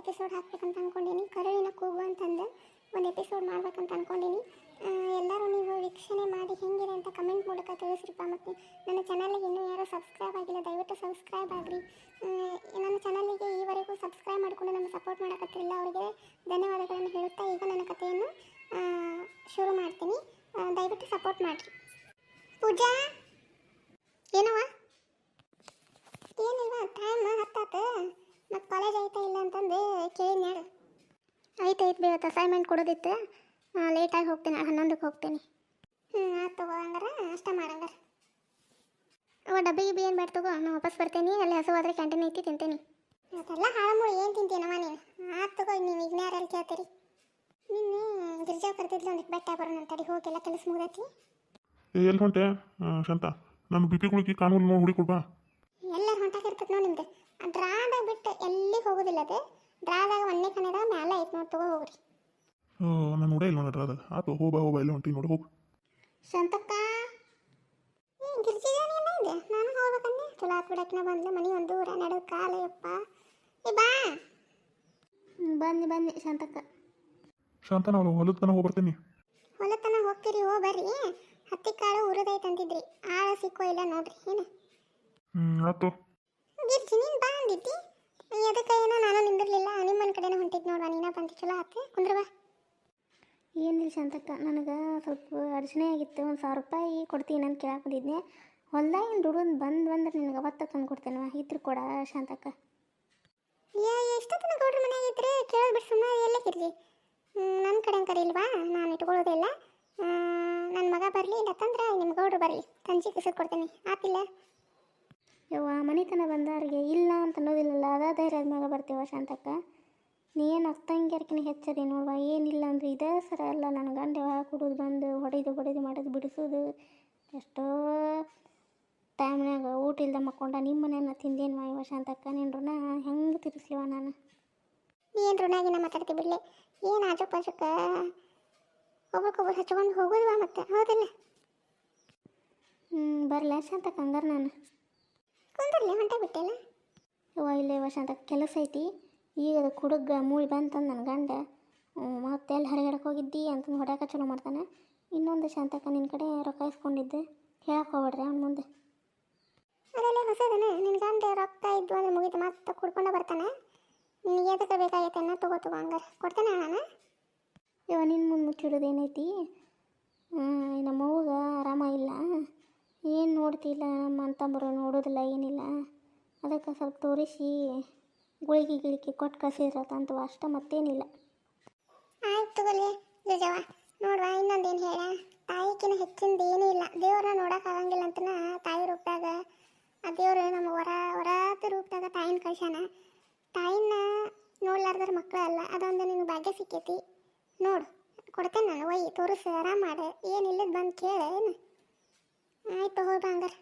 Episode ಹಾಕ್ಬೇಕಂತ ಅಂದ್ಕೊಂಡೀನಿ ಕರುಳಿನ ಕೂಗು ಅಂತಂದು ಒಂದು ಎಪಿಸೋಡ್ ಮಾಡ್ಬೇಕಂತ ಅಂದ್ಕೊಂಡೀನಿ ಎಲ್ಲರೂ ನೀವು ವೀಕ್ಷಣೆ ಮಾಡಿ ಹೆಂಗಿದೆ ಅಂತ ಕಮೆಂಟ್ ಮೂಲಕ ತಿಳಿಸ್ರಿಪ್ಪ. ಮತ್ತು ನನ್ನ ಚಾನಲ್ಗೆ ಇನ್ನೂ ಯಾರೂ ಸಬ್ಸ್ಕ್ರೈಬ್ ಆಗಿಲ್ಲ, ದಯವಿಟ್ಟು ಸಬ್ಸ್ಕ್ರೈಬ್ ಆಗಿರಿ. ನನ್ನ ಚಾನಲ್ಗೆ ಈವರೆಗೂ ಸಬ್ಸ್ಕ್ರೈಬ್ ಮಾಡಿಕೊಂಡು ನಮ್ಮ ಸಪೋರ್ಟ್ ಮಾಡೋಕತ್ತಿಲ್ಲ ಅವರಿಗೆ, ಧನ್ಯವಾದಗಳನ್ನು ಹೇಳುತ್ತಾ ಈಗ ನನ್ನ ಕಥೆಯನ್ನು ಶುರು ಮಾಡ್ತೀನಿ. ದಯವಿಟ್ಟು ಸಪೋರ್ಟ್ ಮಾಡಿರಿ. ಪೂಜಾ ಏನವ ಏನಿಲ್ವ ಟೈಮ್ ಹತ್ತಾತ ಮತ್ತು ಕಾಲೇಜ್ ಐತೆ ಇಲ್ಲ ಅಂತಂದು ಕೇಳಿ ನೋಡು ಐತೆ ಆಯ್ತು ಬೇವತ್ತು ಅಸೈನ್ಮೆಂಟ್ ಕೊಡೋದಿತ್ತು. ಲೇಟಾಗಿ ಹೋಗ್ತೀನಿ ನಾನು ಹನ್ನೊಂದಕ್ಕೆ ಹೋಗ್ತೀನಿ. ಹ್ಞೂ ಆಯ್ತು ತಗೋ ಹಂಗಾರ ಅಷ್ಟ ಮಾಡಂಗಾರ ಅವ ಡಬ್ಬಿ ಗಿಬ್ಬಿ ಏನು ಬೇಡ ತಗೋ ನಾನು ವಾಪಸ್ ಬರ್ತೀನಿ ಅಲ್ಲಿ ಹಸುವಾದ್ರೆ ಕ್ಯಾಂಟೀನ್ ಐತಿ ತಿಂತೀನಿ. ಅದೆಲ್ಲ ಹಾಳಮೂಳು ಏನು ತಿಂತೀನಮ್ಮ ನೀನು? ಆಯ್ತು ತಗೋ ನೀವು ಈಗ ಯಾರಲ್ಲಿ ಕೇಳ್ತೀರಿ. ನಿನ್ನೆ ಗಿರ್ಜಾ ಕರೆದಿದ್ಲು ಒಂದು ಬೆಟ್ಟ ಬರೋಣ ಅಂತಡಿ ಹೋಗೆಲ್ಲ ಕೆಲಸ ಮುಗ್ದೈತಿ. ಏ ಎಲ್ಲಿ ಹೊಂಟೆ? ಶಾಂತ ನಾನು ಬಿ ಪಿ ಗುಳಿಗೆ ಕಾನೂನು ನೋಡಿ ಹುಡುಕೊಡ್ಬಾ ಎಲ್ಲರೂ ಹೊಂಟಾಗಿರ್ತದೆ ನೋಡಿ ನಿಮ್ದು. ಆ ಡ್ರಾದಾಗ ಬಿಟ್ಟು ಎಲ್ಲಿಗೆ ಹೋಗೋದಿಲ್ಲ ಅದು? ಡ್ರಾದಾಗ ಒಂದೇ ಕನ್ನಡ ಮ್ಯಾಲ ಐತೆ ನೋಡಿ ತಗೋ ಹೋಗ್ರಿ. ನಾನು ನೋಡೇ ಇಲ್ಲ ನೋಡ್ರಿ ಅದಾಗ ಆತು ಹೋಗ್ಬಾ ಹೋಗ್ಬಾ ಇಲ್ಲ ಹೊಂಟಿ ನೋಡಿ ಹೋಗು. ಶಾಂತಕ್ಕ ಏ ಗಿರ್ಜಿದಾನಿ ಎಲ್ಲ ಇದೆ? ನಾನು ಹೋಗ್ಬೇಕಂದೆ ಚಲೋ ಆತ್ ಬಿಡಕ್ನ ಬಂದ್ಲು ಮನೆ ಒಂದು ಊರ ನಡು ಕಾಲು ಯಪ್ಪ. ಏ ಬಾ. ಬನ್ನಿ ಬನ್ನಿ ಶಾಂತಕ್ಕ. ಶಾಂತ ನಾವು ಹೊಲದ ತನಕ ಹೋಗಿ ಬರ್ತೀನಿ. ಹೊಲತನ ಹೋಗ್ತೀರಿ ಹೋ ಬರ್ರಿ. ಹತ್ತಿ ಕಾಳು ಉರಿದೈತೆ ಅಂತಿದ್ರಿ. ಆಳ ಸಿಕ್ಕೋ ಇಲ್ಲ ನೋಡ್ರಿ ಏನು? ಹ್ಞೂ ಆತು. ಗಿರ್ಜಿ ನೀನು ಬಾ ಅಂದಿದ್ದಿ. ಎದಕ್ಕೆ ಏನೋ ನಾನು ನಿಂದಿರ್ಲಿಲ್ಲ ನಿಮ್ಮನ ಕಡೆನೇ ಹೊಂಟಿದ್ ನೋಡ್ವಾ ನೀನ ಬಂದು ಆತು ಏನಿಲ್ಲ ಶಾಂತಕ್ಕ ನನಗೆ ಸ್ವಲ್ಪ ಅಡಚಣೆ ಆಗಿತ್ತು ಒಂದು ಸಾವಿರ ರೂಪಾಯಿ ಕೊಡ್ತೀನಿ ಅಂತ ಕೇಳಕ್ಕೆ ಬಂದಿದ್ದೆ ಹೊಲ್ದಾಗ ದುಡಿದು ಬಂದು ಬಂದ್ರೆ ನಿನಗೆ ಅವತ್ತ ತಂದು ಕೊಡ್ತೇನೆ ಇದ್ರ ಕೊಡ ಶಾಂತಕ್ಕ. ಎಷ್ಟೊತ್ತಿನ ಗೌಡ್ರ ಮನೆಯಾಗ ಇದ್ರೆ? ಕೇಳೋದು ಬಿಟ್ಟು ಸುಮ್ಮನೆ ಎಲ್ಲ ಕಿರ್ಲಿ ನನ್ನ ಕಡೆ ಇಲ್ವಾ? ನಾನು ಇಟ್ಕೊಳ್ಳೋದಿಲ್ಲ ನನ್ನ ಮಗ ಬರಲಿ ಇಲ್ಲ ತಂದ್ರೆ ನಿಮ್ಮ ಗೌಡ್ರು ಬರಲಿ ತಂಜಿ ಕಿಸಿದ್ ಕೊಡ್ತೀನಿ. ಆತಿಲ್ಲ ಯವ್ವ ಮನೆತನ ಬಂದವ್ರಿಗೆ ಇಲ್ಲ ಅಂತ ಅನ್ನೋದಿಲ್ಲಲ್ಲ ಅದ ಧೈರ್ಯದ ಮಗ ಬರ್ತೀವ ಶಾಂತಕ್ಕ? ನೀ ಏನು ಅಕ್ಕಂಗ್ಯಾರ್ಕಿನ ಹೆಚ್ಚದಿ ನೋಡುವ ಏನಿಲ್ಲ ಅಂದ್ರೆ ಇದೇ ಸರ ಅಲ್ಲ ನನ್ನ ಗಂಡ ಯಾವಾಗ ಕುಡಿದು ಬಂದು ಹೊಡೆದು ಹೊಡೆದು ಮಾಡೋದು ಬಿಡಿಸೋದು. ಎಷ್ಟೋ ಟೈಮ್ನಾಗ ಊಟ ಇಲ್ದ ಮಕ್ಕೊಂಡ ನಿಮ್ಮ ಮನೆಯನ್ನ ತಿಂದೇನು ಅಂತ ಅಕ್ಕ ಋಣ ಹೆಂಗೆ ತೀರಿಸ್ಲಿವ ನಾನು? ಏನು ಋಣಾಗಿನ ಮಾತಾಡ್ತಿ ಬಿಡಲಿ ಏನು ಆಜು ಪಾಜುಕ ಒಬ್ರಿಗೊಬ್ರು ಹಚ್ಕೊಂಡು ಹೋಗೋದ್ವಾ ಮತ್ತೆ? ಹೌದಿಲ್ಲ? ಹ್ಞೂ ಬರಲ ಶಾಂತಕ್ಕ ಹಂಗಾರೆ ನಾನು. ಕುಂದರ್ಲಿ ಹೊಂಟ ಬಿಟ್ಟಿಲ್ಲ ಯವ್ವ ಇಲ್ಲ ಯವ್ವ ಶಾಂತ ಕೆಲಸ ಐತಿ. ಈಗ ಅದು ಕುಡುಗ ಮೂಳಿ ಬಂತಂದು ನನ್ನ ಗಂಡ. ಮತ್ತೆ ಎಲ್ಲಿ ಹರಿಗಡಕ್ಕೆ ಹೋಗಿದ್ದಿ ಅಂತಂದು ಹೊಡ್ಯಾಕ ಚಲೋ ಮಾಡ್ತಾನೆ. ಇನ್ನೊಂದು ಶಾಂತಕ್ಕ ನಿನ್ನ ಕಡೆ ರೊಕ್ಕ ಇಸ್ಕೊಂಡಿದ್ದೆ. ಹೇಳಕ್ಕೆ ಹೋಗ್ಬೇಡ್ರಿ ಅವ್ನ ಮುಂದೆ. ಅದೆಲ್ಲ ಹೊಸದನ ನಿನ್ನ ಗಂಡ ರೊಕ್ಕ ಇದ್ದು ಅಂದ್ರೆ ಮುಗಿತು ಮತ್ತೆ ಕುಡ್ಕೊಂಡ ಬರ್ತಾನೆ. ನಿನಗೆ ಎದಕ್ಕೆ ಬೇಕಾಗೈತೆ ಅನ್ನ ತಗೋ ತಗೋ ಹಂಗಾರೆ. ಕೊಡ್ತಾನೆ ನಾನು ಇವ ನಿನ್ನ ಮುಂದೆ ಮುಚ್ಚಿಡೋದು ಏನೈತಿ? ನಮ್ಮ ಅವ್ಗ ಆರಾಮ ಇಲ್ಲ. ಏನು ನೋಡ್ತಿಲ್ಲ ನಮ್ಮ ಅಂತಂಬರು ನೋಡೋದಿಲ್ಲ ಏನಿಲ್ಲ. ಅದಕ್ಕೆ ಸ್ವಲ್ಪ ತೋರಿಸಿ. ಗುಳಿಗೆ ಗಿಳಿಗೆ ಕೊಟ್ಟು ಅಂತ ಅಷ್ಟ ಮತ್ತೇನಿಲ್ಲ. ಆಯ್ತು ತಗೊಳ್ಳಿ ನೋಡ್ವಾ ಏನು ಹೇಳ ತಾಯಿಕಿನ ಹೆಚ್ಚಿಂದ ಏನೂ ಇಲ್ಲ. ದೇವ್ರನ್ನ ನೋಡೋಕ್ಕಾಗಂಗಿಲ್ಲ ಅಂತನ ತಾಯಿ ರೂಪದಾಗ, ಆ ದೇವ್ರು ನಮ್ಮ ಹೊರ ಹೊರಾತ ರೂಪದಾಗ ತಾಯಿನ ಕಳ್ಸ್ಯಾನ. ತಾಯಿನ ನೋಡ್ಲಾರ್ದ್ರ ಮಕ್ಕಳು ಅಲ್ಲ, ಅದೊಂದು ನಿನಗೆ ಭಾಗ್ಯ ಸಿಕ್ಕೈತಿ. ನೋಡು, ಕೊಡ್ತೇನೆ ನಾನು, ಒಯ್, ತೋರಿಸ್, ಆರಾಮ ಮಾಡು. ಏನಿಲ್ಲದ ಬಂದು ಕೇಳ, ಏನು? ಆಯ್ತು ಹೋಗಿ ಹಂಗಾರೆ